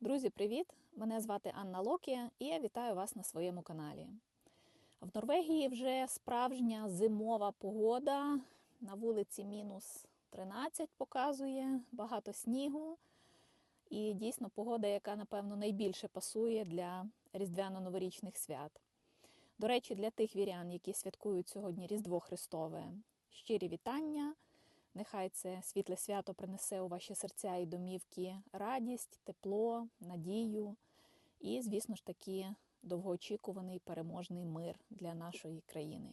Друзі, привіт! Мене звати Анна Локі і я вітаю вас на своєму каналі. В Норвегії вже справжня зимова погода. На вулиці мінус 13 показує, багато снігу. І дійсно погода, яка, напевно, найбільше пасує для різдвяно-новорічних свят. До речі, для тих вірян, які святкують сьогодні Різдво Христове, щирі вітання. Нехай це світле свято принесе у ваші серця і домівки радість, тепло, надію і, звісно ж таки, довгоочікуваний переможний мир для нашої країни.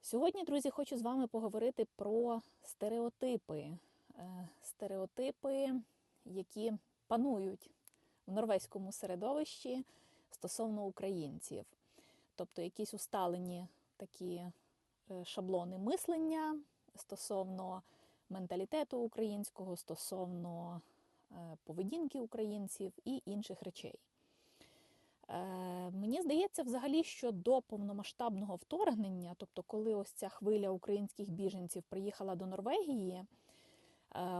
Сьогодні, друзі, хочу з вами поговорити про стереотипи. Е, Стереотипи, які панують в норвезькому середовищі стосовно українців, тобто якісь усталені такі е, шаблони мислення стосовно менталітету українського, стосовно е, поведінки українців і інших речей. Е, Мені здається, взагалі, що до повномасштабного вторгнення, тобто, коли ось ця хвиля українських біженців приїхала до Норвегії, е,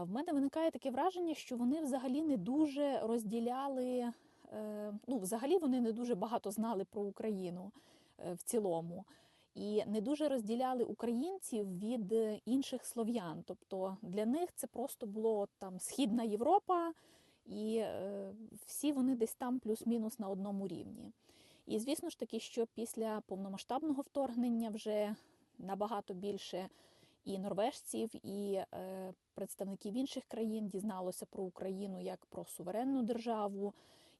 в мене виникає таке враження, що вони взагалі не дуже розділяли, ну, взагалі вони не дуже багато знали про Україну в цілому. І не дуже розділяли українців від е, інших слов'ян. Тобто для них це просто було там Східна Європа, і е, всі вони десь там плюс-мінус на одному рівні. І звісно ж таки, що після повномасштабного вторгнення вже набагато більше і норвежців, і е, представників інших країн дізналося про Україну як про суверенну державу,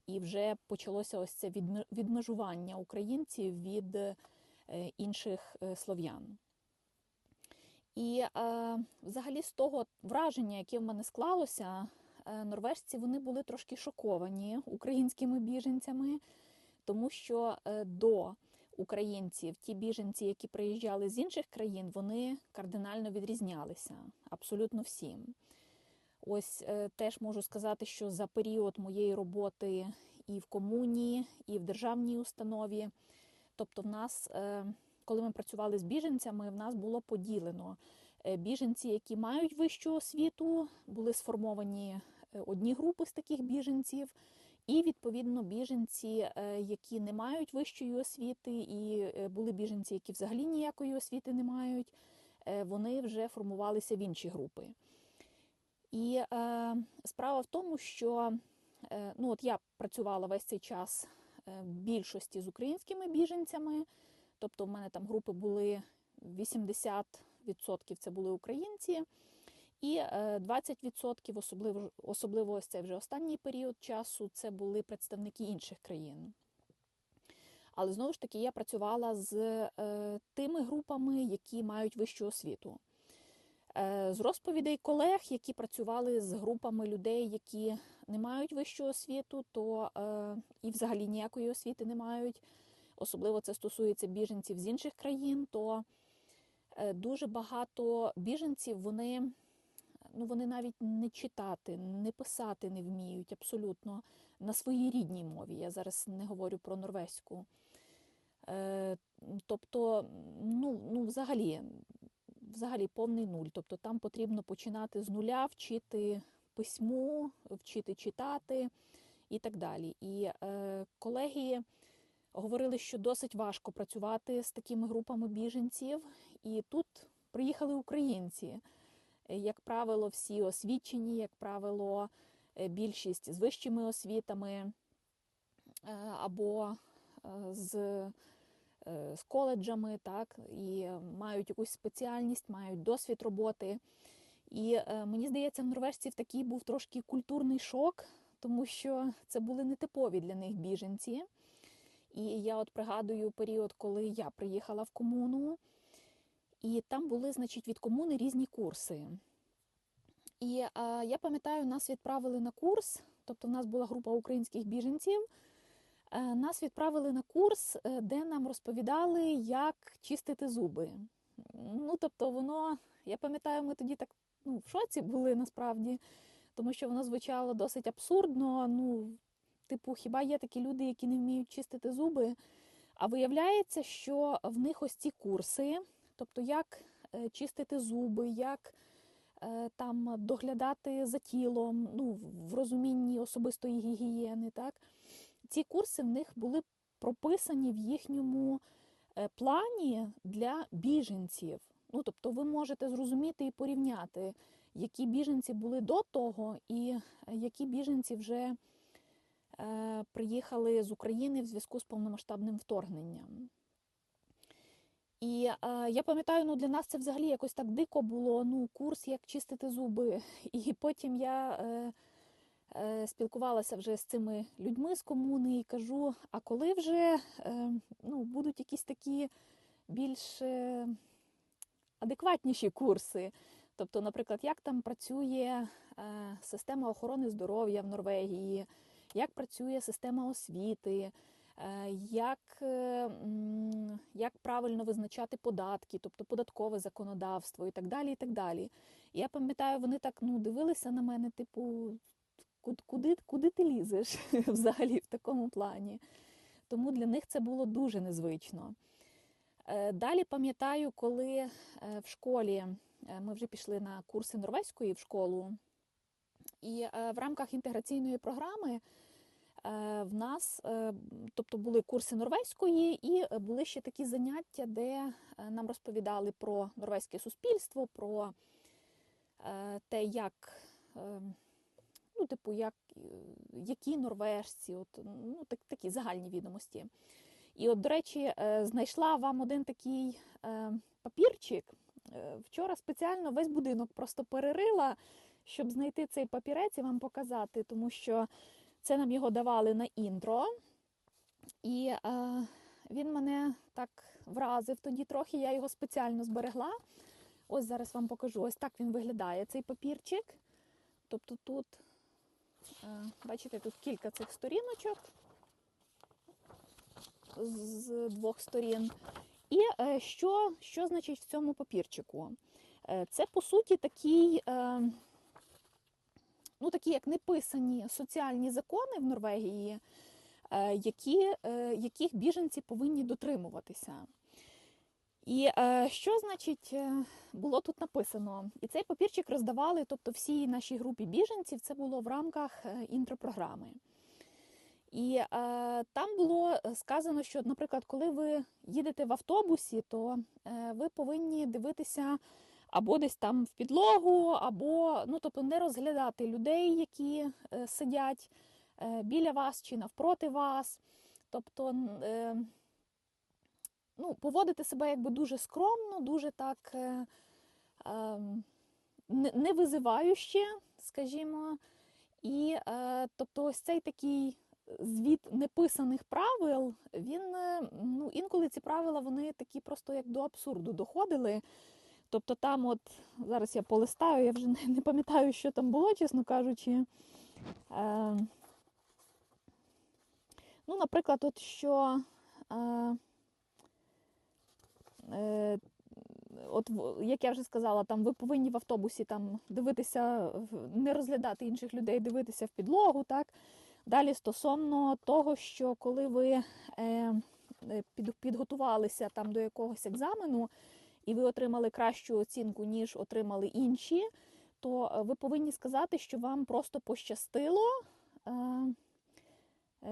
і вже почалося ось це відмежування українців від інших е, слов'ян. І е, взагалі з того враження, яке в мене склалося, е, норвежці вони були трошки шоковані українськими біженцями, тому що е, до українців ті біженці, які приїжджали з інших країн, вони кардинально відрізнялися абсолютно всім. Ось е, теж можу сказати, що за період моєї роботи і в комуні, і в державній установі, тобто в нас, е, коли ми працювали з біженцями, в нас було поділено Е, біженці, які мають вищу освіту, були сформовані е, одні групи з таких біженців, і відповідно біженці, які не мають вищої освіти, і були біженці, які взагалі ніякої освіти не мають, вони вже формувалися в інші групи. І е, справа в тому, що е, ну, от я працювала весь цей час більшості з українськими біженцями, тобто в мене там групи були 80% це були українці, і е, 20%, особливо, особливо ось цей вже останній період часу, це були представники інших країн. Але знову ж таки я працювала з е, тими групами, які мають вищу освіту. Е, З розповідей колег, які працювали з групами людей, які не мають вищу освіту, то е, і взагалі ніякої освіти не мають, особливо це стосується біженців з інших країн, то е, дуже багато біженців вони, ну, вони навіть не читати, не писати не вміють абсолютно на своїй рідній мові. Я зараз не говорю про норвезьку. Е, Тобто, ну, ну взагалі, взагалі повний нуль. Тобто там потрібно починати з нуля, вчити письму, вчити читати і так далі. І е, колеги говорили, що досить важко працювати з такими групами біженців. І тут приїхали українці. Як правило, всі освічені, як правило, е, більшість з вищими освітами е, або е, з з коледжами, так, і мають якусь спеціальність, мають досвід роботи. І е, мені здається, в норвежців такий був трошки культурний шок, тому що це були нетипові для них біженці. І я от пригадую період, коли я приїхала в комуну, і там були, значить, від комуни різні курси. І е, я пам'ятаю, нас відправили на курс, тобто в нас була група українських біженців. Е, Нас відправили на курс, е, де нам розповідали, як чистити зуби. Ну, тобто, воно, я пам'ятаю, ми тоді так ну, в шоці були насправді, тому що воно звучало досить абсурдно. Ну, типу, хіба є такі люди, які не вміють чистити зуби? А виявляється, що в них ось ці курси, тобто як е, чистити зуби, як е, там доглядати за тілом, ну, в розумінні особистої гігієни. Так? Ці курси в них були прописані в їхньому е, плані для біженців. Ну, тобто ви можете зрозуміти і порівняти, які біженці були до того, і е, які біженці вже е, приїхали з України в зв'язку з повномасштабним вторгненням. І е, я пам'ятаю, ну для нас це взагалі якось так дико було. Ну, курс, як чистити зуби. І потім я е, е, спілкувалася вже з цими людьми з комуни і кажу: а коли вже е, ну, будуть якісь такі більш е, адекватніші курси? Тобто, наприклад, як там працює е, система охорони здоров'я в Норвегії, як працює система освіти, е, як, е, як правильно визначати податки, тобто податкове законодавство і так далі. І так далі. Я пам'ятаю, вони так ну, дивилися на мене, типу, куди, куди ти лізеш взагалі в такому плані. Тому для них це було дуже незвично. Е, Далі пам'ятаю, коли е, в школі е, ми вже пішли на курси норвезької в школу, і в рамках інтеграційної програми в нас, тобто були курси норвезької, і були ще такі заняття, де нам розповідали про норвезьке суспільство, про те, як, ну, типу, як, які норвежці, от, ну, так, такі загальні відомості. І от, до речі, е, знайшла вам один такий е, папірчик. Е, Вчора спеціально весь будинок просто перерила, щоб знайти цей папірець і вам показати, тому що це нам його давали на інтро. І е, він мене так вразив тоді трохи, я його спеціально зберегла. Ось зараз вам покажу. Ось так він виглядає, цей папірчик. Тобто тут, е, бачите, тут кілька цих сторіночок з- двох сторін. І е, що, що значить в цьому папірчику? Е, Це, по суті, такий, е, ну, такі як неписані соціальні закони в Норвегії, які, яких біженці повинні дотримуватися. І що значить було тут написано? І цей папірчик роздавали, тобто всій нашій групі біженців, це було в рамках інтропрограми. І е, там було сказано, що, наприклад, коли ви їдете в автобусі, то е, ви повинні дивитися або десь там в підлогу, або ну, тобто не розглядати людей, які е, сидять е, біля вас чи навпроти вас. Тобто е, ну, поводити себе якби дуже скромно, дуже так е, е, не- не визивающе, скажімо. І е, тобто ось цей такий звіт неписаних правил, він е, ну, інколи ці правила вони такі просто як до абсурду доходили. Тобто там, от зараз я полистаю, я вже не, пам'ятаю, що там було, чесно кажучи. Е, ну, наприклад, от що. Е, е, От, як я вже сказала, там ви повинні в автобусі там дивитися, не розглядати інших людей, дивитися в підлогу, так? Далі стосовно того, що коли ви е, е, під, підготувалися там до якогось екзамену і ви отримали кращу оцінку, ніж отримали інші, то е, ви повинні сказати, що вам просто пощастило.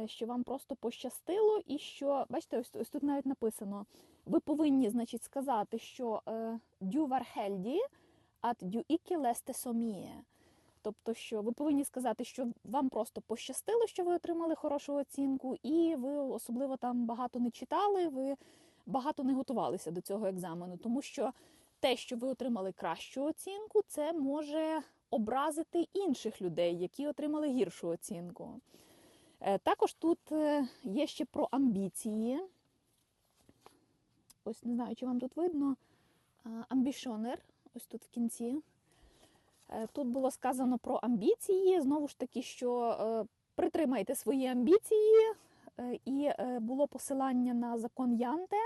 Що вам просто пощастило, і що, бачите, ось, ось тут навіть написано: ви повинні, значить, сказати, що е, «du var heldig at du ikke leste så mye». Тобто, що ви повинні сказати, що вам просто пощастило, що ви отримали хорошу оцінку, і ви особливо там багато не читали, ви багато не готувалися до цього екзамену, тому що те, що ви отримали кращу оцінку, це може образити інших людей, які отримали гіршу оцінку. Е, Також тут е, є ще про амбіції. Ось не знаю, чи вам тут видно. Амбішонер, ось тут в кінці. Е, Тут було сказано про амбіції. Знову ж таки, що е, притримайте свої амбіції, Е, і було посилання на закон Янте.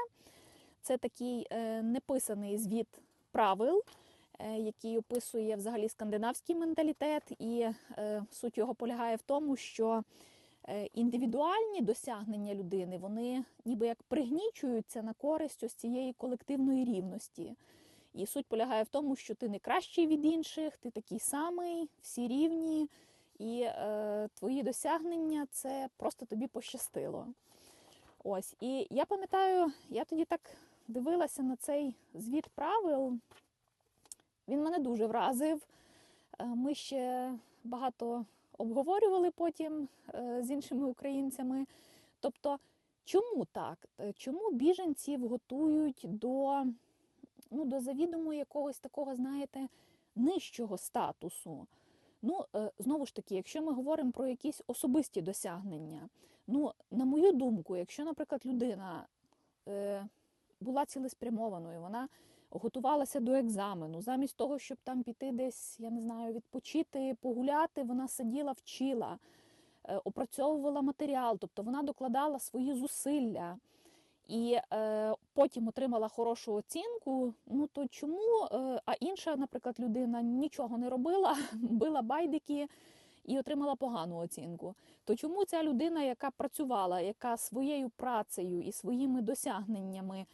Це такий неписаний звіт правил, який описує взагалі скандинавський менталітет, і суть його полягає в тому, що індивідуальні досягнення людини вони ніби як пригнічуються на користь ось цієї колективної рівності. І суть полягає в тому, що ти не кращий від інших, ти такий самий, всі рівні, і е, твої досягнення це просто тобі пощастило. Ось, і я пам'ятаю, я тоді так дивилася на цей звіт правил. Він мене дуже вразив. Е, Ми ще багато обговорювали потім е, з іншими українцями. Тобто, чому так? Е, Чому біженців готують до, ну, до завідомо якогось такого, знаєте, нижчого статусу? Ну, е, знову ж таки, якщо ми говоримо про якісь особисті досягнення, ну, на мою думку, якщо, наприклад, людина е, була цілеспрямованою, вона готувалася до екзамену, замість того, щоб там піти десь, я не знаю, відпочити, погуляти, вона сиділа, вчила, е, опрацьовувала матеріал, тобто вона докладала свої зусилля. І е, потім отримала хорошу оцінку. Ну то чому? Е, а інша, наприклад, людина нічого не робила, била байдики і отримала погану оцінку. То чому ця людина, яка працювала, яка своєю працею і своїми досягненнями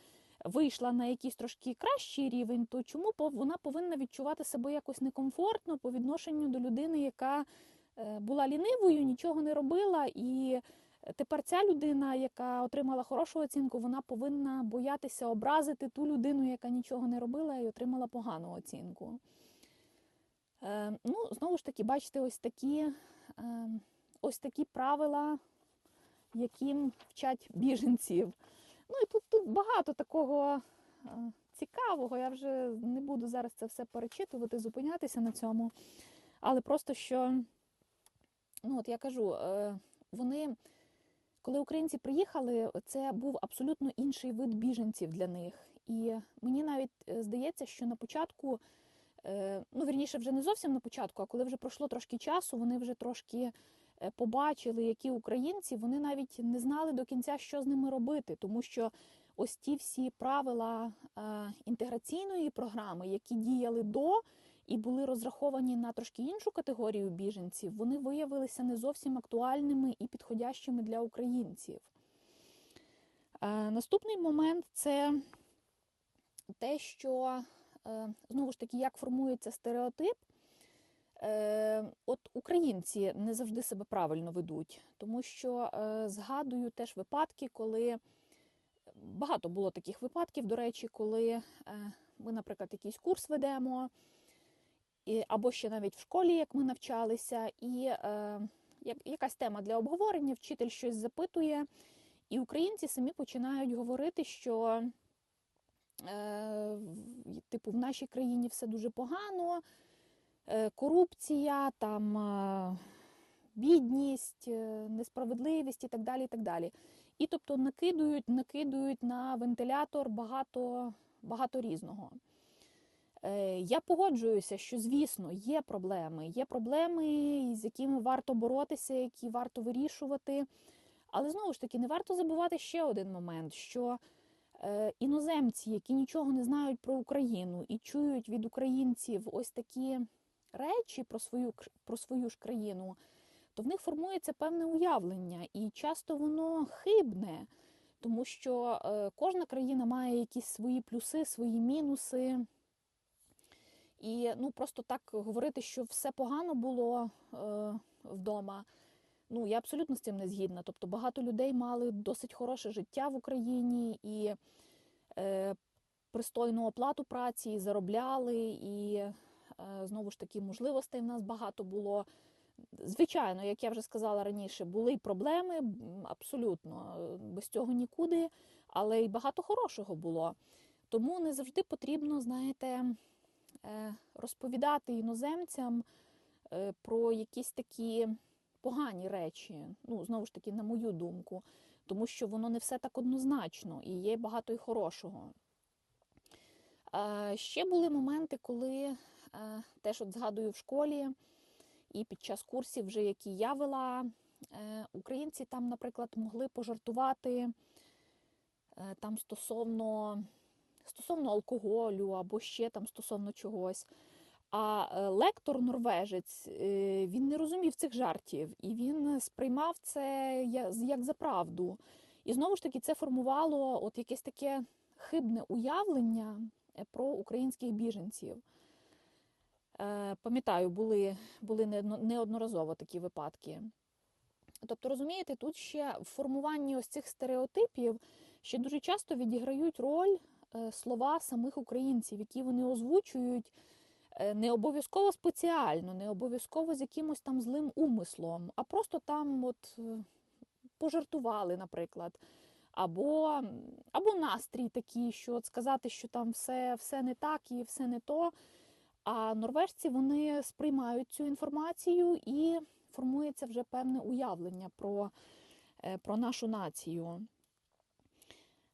вийшла на якийсь трошки кращий рівень, то чому вона повинна відчувати себе якось некомфортно по відношенню до людини, яка е, була лінивою, нічого не робила і. Тепер ця людина, яка отримала хорошу оцінку, вона повинна боятися образити ту людину, яка нічого не робила і отримала погану оцінку. Е, ну, знову ж таки, бачите, ось такі, е, ось такі правила, яким вчать біженців. Ну і тут, тут багато такого е, цікавого. Я вже не буду зараз це все перечитувати, зупинятися на цьому. Але просто що, ну от я кажу, е, вони. Коли українці приїхали, це був абсолютно інший вид біженців для них. І мені навіть е, здається, що на початку, е, ну вірніше, вже не зовсім на початку, а коли вже пройшло трошки часу, вони вже трошки е, побачили, які українці, вони навіть не знали до кінця, що з ними робити, тому що ось ті всі правила інтеграційної програми, які діяли до і були розраховані на трошки іншу категорію біженців, вони виявилися не зовсім актуальними і підходящими для українців. Е, Наступний момент це те, що е, знову ж таки, як формується стереотип. Е, От українці не завжди себе правильно ведуть, тому що згадую теж випадки, коли багато було таких випадків, до речі, коли ми, наприклад, якийсь курс ведемо, або ще навіть в школі, як ми навчалися, і е, якась тема для обговорення, вчитель щось запитує, і українці самі починають говорити, що е, типу в нашій країні все дуже погано, е, корупція, там е, бідність, е, несправедливість і так далі. І так далі. І тобто накидують, накидують на вентилятор багато, багато різного. Е, Я погоджуюся, що звісно є проблеми. Є проблеми, з якими варто боротися, які варто вирішувати. Але знову ж таки, не варто забувати ще один момент: що е, іноземці, які нічого не знають про Україну і чують від українців ось такі речі про свою, про свою ж країну, то в них формується певне уявлення, і часто воно хибне, тому що е, кожна країна має якісь свої плюси, свої мінуси. І ну просто так говорити, що все погано було е, вдома. Ну я абсолютно з цим не згідна. Тобто багато людей мали досить хороше життя в Україні і е, пристойну оплату праці, і заробляли, і е, знову ж таки можливостей в нас багато було. Звичайно, як я вже сказала раніше, були проблеми, абсолютно е, без цього нікуди, але й багато хорошого було. Тому не завжди потрібно, знаєте, розповідати іноземцям е, про якісь такі погані речі. Ну, знову ж таки, на мою думку, тому що воно не все так однозначно і є багато і хорошого. Е, Ще були моменти, коли е, теж от згадую в школі і під час курсів, вже які я вела, е, українці там, наприклад, могли пожартувати е, там стосовно, стосовно алкоголю або ще там стосовно чогось. А е, лектор норвежець е, він не розумів цих жартів, і він сприймав це як за правду. І знову ж таки це формувало от якесь таке хибне уявлення е, про українських біженців. Пам'ятаю, були, були неодноразово такі випадки. Тобто, розумієте, тут ще в формуванні ось цих стереотипів ще дуже часто відіграють роль слова самих українців, які вони озвучують е, не обов'язково спеціально, не обов'язково з якимось там злим умислом, а просто там от е, пожартували, наприклад. Або, або настрій такий, що от сказати, що там все, все не так і все не то. А норвежці вони сприймають цю інформацію і формується вже певне уявлення про, е, про нашу націю.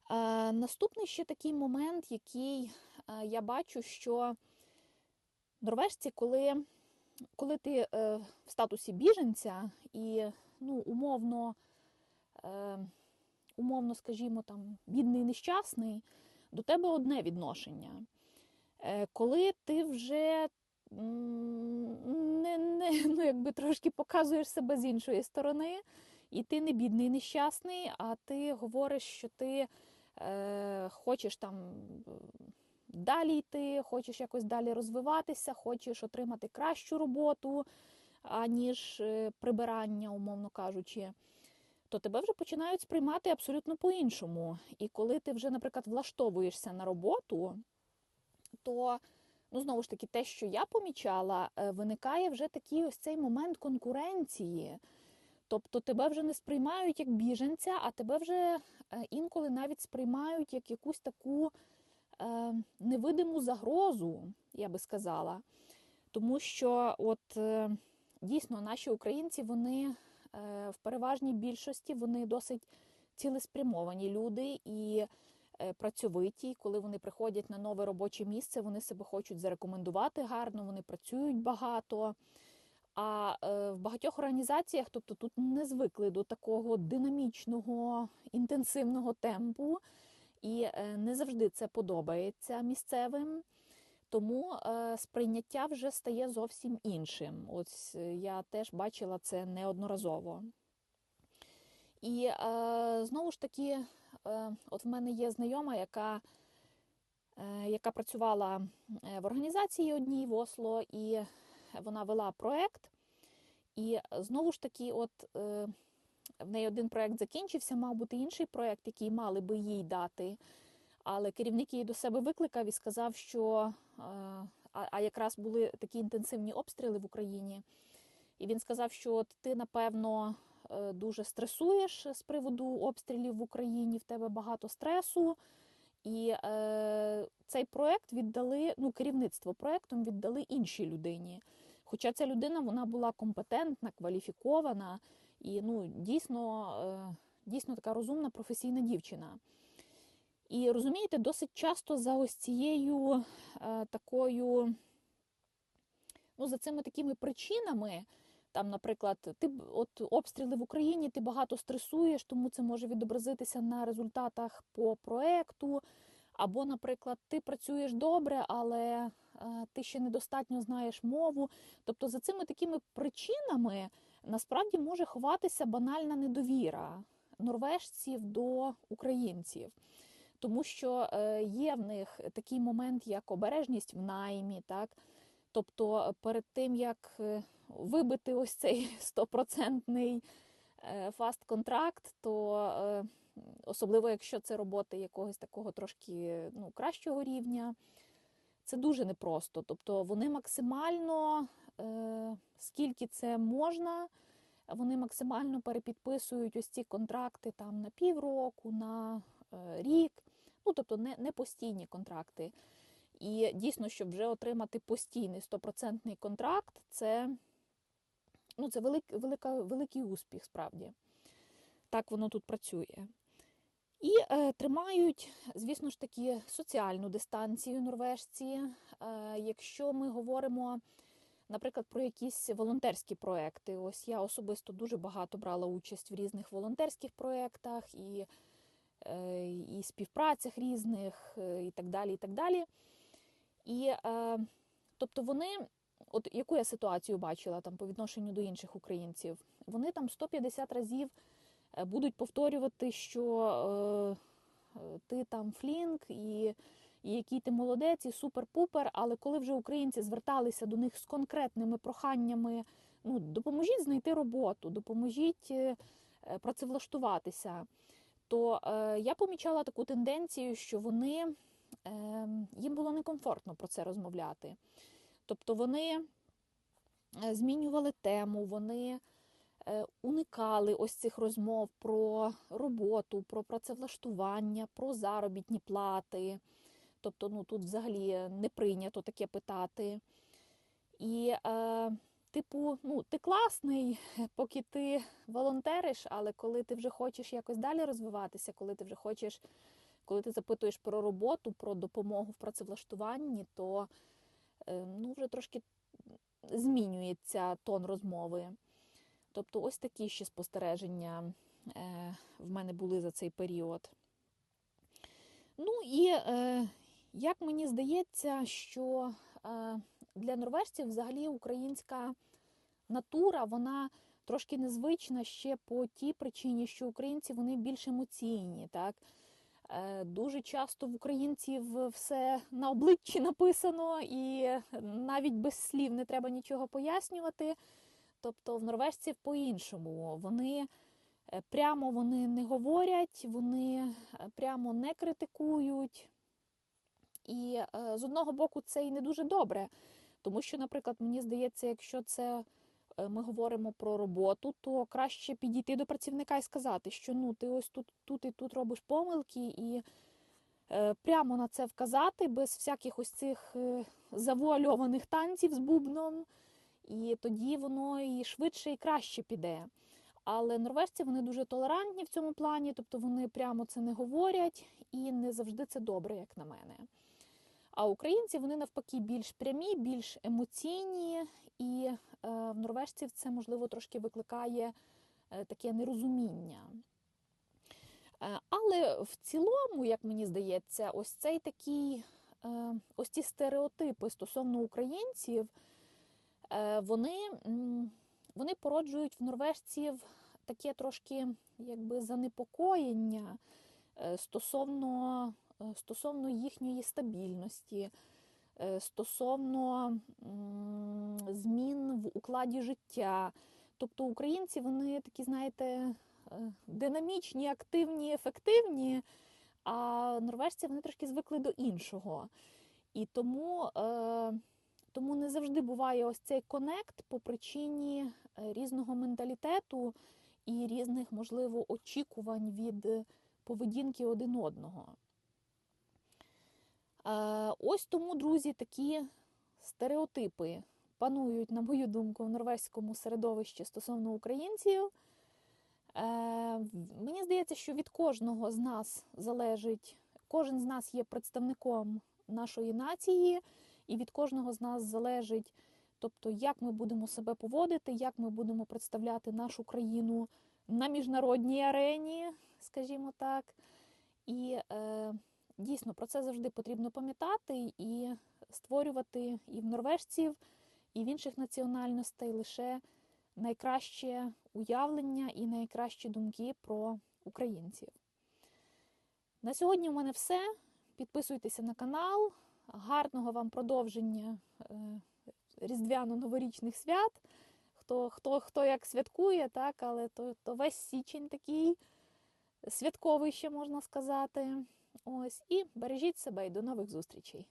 Е, Наступний ще такий момент, який е, я бачу, що норвежці, коли, коли ти е, в статусі біженця і ну, умовно, умовно, скажімо, там, бідний нещасний, до тебе одне відношення. Коли ти вже не, не, ну, якби трошки показуєш себе з іншої сторони, і ти не бідний нещасний, а ти говориш, що ти е, хочеш там е, далі йти, хочеш якось далі розвиватися, хочеш отримати кращу роботу, аніж е, прибирання, умовно кажучи. То тебе вже починають сприймати абсолютно по-іншому. І коли ти вже, наприклад, влаштовуєшся на роботу, то ну знову ж таки, те, що я помічала, виникає вже такий ось цей момент конкуренції. Тобто тебе вже не сприймають як біженця, а тебе вже інколи навіть сприймають як якусь таку е, невидиму загрозу, я би сказала. Тому що от е, дійсно наші українці, вони е, в переважній більшості вони досить цілеспрямовані люди і е, працьовиті. Коли вони приходять на нове робоче місце, вони себе хочуть зарекомендувати гарно, вони працюють багато. А е, в багатьох організаціях, тобто тут не звикли до такого динамічного, інтенсивного темпу, і е, не завжди це подобається місцевим. Тому е, сприйняття вже стає зовсім іншим. Ось я теж бачила це неодноразово. І знову ж таки, от в мене є знайома, яка, яка працювала в організації одній в Осло, і вона вела проект. І знову ж таки, от е, в неї один проект закінчився, мав бути інший проект, який мали би їй дати. Але керівник її до себе викликав і сказав, що е, а, а якраз були такі інтенсивні обстріли в Україні. І він сказав, що от ти, напевно, е, дуже стресуєш з приводу обстрілів в Україні, в тебе багато стресу. І е, цей проект віддали, ну, керівництво проектом віддали іншій людині. Хоча ця людина вона була компетентна, кваліфікована і ну, дійсно, е, дійсно така розумна професійна дівчина. І розумієте, досить часто за ось цією е, такою, ну, за цими такими причинами, там, наприклад, ти от обстріли в Україні, ти багато стресуєш, тому це може відобразитися на результатах по проекту. Або, наприклад, ти працюєш добре, але е, ти ще недостатньо знаєш мову. Тобто, за цими такими причинами насправді може ховатися банальна недовіра норвежців до українців. Тому що е, є в них такий момент, як обережність в наймі, так? Тобто, перед тим як е, вибити ось цей стопроцентний фаст-контракт, то е, особливо якщо це роботи якогось такого трошки ну, кращого рівня, це дуже непросто. Тобто вони максимально, е, скільки це можна, вони максимально перепідписують ось ці контракти там на півроку, на е, рік, ну тобто не, не постійні контракти. І дійсно, щоб вже отримати постійний стопроцентний контракт, це, ну, це велик, велика, великий успіх справді. Так воно тут працює. І е, тримають, звісно ж таки, соціальну дистанцію норвежці. Е, якщо ми говоримо, наприклад, про якісь волонтерські проекти, ось я особисто дуже багато брала участь в різних волонтерських проєктах і, е, і співпрацях різних, е, і так далі. І так далі. І е, тобто вони, от яку я ситуацію бачила там по відношенню до інших українців, вони там 150 разів е, будуть повторювати, що е, ти там флінк, і, і який ти молодець, і супер-пупер. Але коли вже українці зверталися до них з конкретними проханнями, ну допоможіть знайти роботу, допоможіть е, е, працевлаштуватися, то е, я помічала таку тенденцію, що вони їм було некомфортно про це розмовляти. Тобто вони е, змінювали тему, вони е, уникали ось цих розмов про роботу, про працевлаштування, про заробітні плати. Тобто, ну тут взагалі не прийнято таке питати. І, е, типу, ну, ти класний, поки ти волонтериш, але коли ти вже хочеш якось далі розвиватися, коли ти вже хочеш, коли ти запитуєш про роботу, про допомогу в працевлаштуванні, то е, ну, вже трошки змінюється тон розмови. Тобто, ось такі ще спостереження е, в мене були за цей період. Ну і е, як мені здається, що для норвежців взагалі українська натура, вона трошки незвична ще по тій причині, що українці вони більш емоційні. Так? Е, Дуже часто в українців все на обличчі написано, і навіть без слів не треба нічого пояснювати. Тобто в норвежців по-іншому. Вони е, прямо вони не говорять, вони е, прямо не критикують. І з одного боку це і не дуже добре, тому що, наприклад, мені здається, якщо це ми говоримо про роботу, то краще підійти до працівника і сказати, що ну ти ось тут, тут і тут робиш помилки, і е, прямо на це вказати без всяких ось цих е, завуальованих танців з бубном, і тоді воно і швидше і краще піде. Але норвежці вони дуже толерантні в цьому плані, тобто вони прямо це не говорять, і не завжди це добре, як на мене. А українці вони навпаки більш прямі, більш емоційні, і е, в норвежців це можливо трошки викликає е, таке нерозуміння. Е, але в цілому, як мені здається, ось цей такий, е, ось ці стереотипи стосовно українців, е, вони, вони породжують в норвежців таке трошки якби занепокоєння е, стосовно е, стосовно їхньої стабільності, е, стосовно змін в укладі життя. Тобто українці, вони такі, знаєте, е, динамічні, активні, ефективні, а норвежці вони трошки звикли до іншого. І тому, е, тому не завжди буває ось цей конект по причині е, різного менталітету і різних, можливо, очікувань від поведінки один одного. Ось тому, друзі, такі стереотипи панують, на мою думку, в норвезькому середовищі стосовно українців. Е, Мені здається, що від кожного з нас залежить, кожен з нас є представником нашої нації, і від кожного з нас залежить, тобто, як ми будемо себе поводити, як ми будемо представляти нашу країну на міжнародній арені, скажімо так. І е, дійсно про це завжди потрібно пам'ятати і створювати і в норвежців, і в інших національностей лише найкраще уявлення і найкращі думки про українців. На сьогодні у мене все. Підписуйтеся на канал. Гарного вам продовження е, різдвяно-новорічних свят. Хто, хто, хто як святкує, так, але то, то весь січень такий святковий ще можна сказати. Ось і бережіть себе і до нових зустрічей.